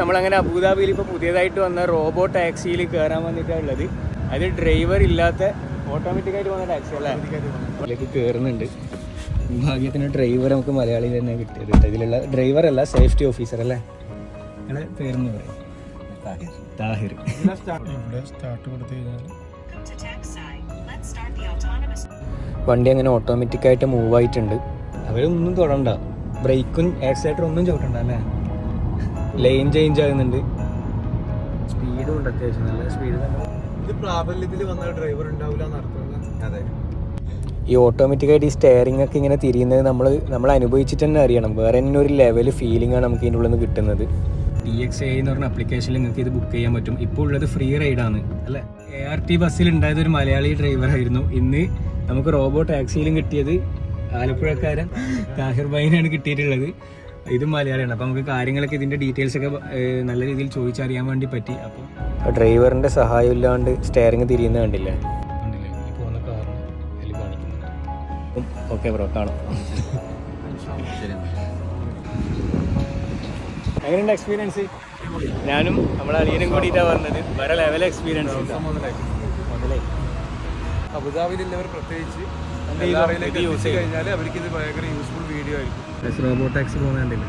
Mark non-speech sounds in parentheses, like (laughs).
നമ്മളങ്ങനെ അബുദാബിയിൽ ഇപ്പോൾ പുതിയതായിട്ട് വന്ന റോബോ ടാക്സിയിൽ കയറാൻ വന്നിട്ടാണ് ഉള്ളത്. അത് ഡ്രൈവർ ഇല്ലാത്ത ഓട്ടോമാറ്റിക്കായിട്ട് വന്ന ടാക്സി അല്ലേ? അതിലേക്ക് കയറുന്നുണ്ട് ഭാഗ്യത്തിന് ഡ്രൈവർ നമുക്ക് മലയാളി തന്നെ കിട്ടിയത് ഇതിലുള്ള ഡ്രൈവർ അല്ല സേഫ്റ്റി ഓഫീസർ അല്ലേ? നിങ്ങളെ പേരെന്ന് പറയും? താഹിർ. വണ്ടി അങ്ങനെ ഓട്ടോമാറ്റിക്കായിട്ട് മൂവ് ആയിട്ടുണ്ട്. അവരൊന്നും തൊടണ്ട. ബ്രേക്കും ആക്സിലേറ്റർ ഒന്നും ചവിട്ടണ്ട അല്ലേ? ലൈൻ ചേഞ്ച് ആകുന്നുണ്ട്. സ്പീഡും ഉണ്ട് അത്യാവശ്യം നല്ല സ്പീഡ് ഇത് പ്രാബല്യത്തിൽ വന്ന ഡ്രൈവർ ഉണ്ടാവില്ല അതെ. ഈ ഓട്ടോമാറ്റിക് ആയിട്ട് ഈ സ്റ്റെയറിംഗ് ഒക്കെ ഇങ്ങനെ തിരിയുന്നത് നമ്മൾ നമ്മൾ അനുഭവിച്ചിട്ട് തന്നെ അറിയണം. വേറെ തന്നെ ഒരു ലെവൽ ഫീലിംഗ് ആണ് നമുക്ക് ഇതിന്റെ ഉള്ളിൽ നിന്ന് കിട്ടുന്നത്. ടി എക്സ് എ എന്ന് പറഞ്ഞ അപ്ലിക്കേഷനിൽ നിങ്ങൾക്ക് ഇത് ബുക്ക് ചെയ്യാൻ പറ്റും. ഇപ്പോൾ ഉള്ളത് ഫ്രീ റൈഡാണ് അല്ലേ? എ ആർ ടി ബസ്സിൽ ഉണ്ടായത് ഒരു മലയാളി ഡ്രൈവർ ആയിരുന്നു. ഇന്ന് നമുക്ക് റോബോ ടാക്സിയിലും കിട്ടിയത് ആലപ്പുഴക്കാരൻ (laughs) താഹിർ ബൈനാണ് കിട്ടിയിട്ടുള്ളത്. ഇത് മലയാളിയാണ്. അപ്പോൾ നമുക്ക് കാര്യങ്ങളൊക്കെ ഇതിന്റെ ഡീറ്റെയിൽസ് ഒക്കെ നല്ല രീതിയിൽ ചോദിച്ചറിയാൻ വേണ്ടി പറ്റി. അപ്പോൾ ഡ്രൈവറിന്റെ സഹായം ഇല്ലാണ്ട് സ്റ്റെയറിംഗ് തിരിയുന്ന കണ്ടില്ല? ഓക്കെ ബ്രോ കാണാം. എങ്ങനെയുണ്ട് എക്സ്പീരിയൻസ് ഞാനും നമ്മളെ അളിയനും കൂടിയിട്ടാണ് പറഞ്ഞത് വേറെ ലെവൽ എക്സ്പീരിയൻസ് അബുദാബിയിലുള്ളവർ പ്രത്യേകിച്ച് യൂസ്. കഴിഞ്ഞാൽ അവർക്ക് ഇത് ഭയങ്കര യൂസ്ഫുൾ വീഡിയോ ആയിരിക്കും റോബോട്ടാക്സ് ടാക്സി പോകുന്നുണ്ടല്ലേ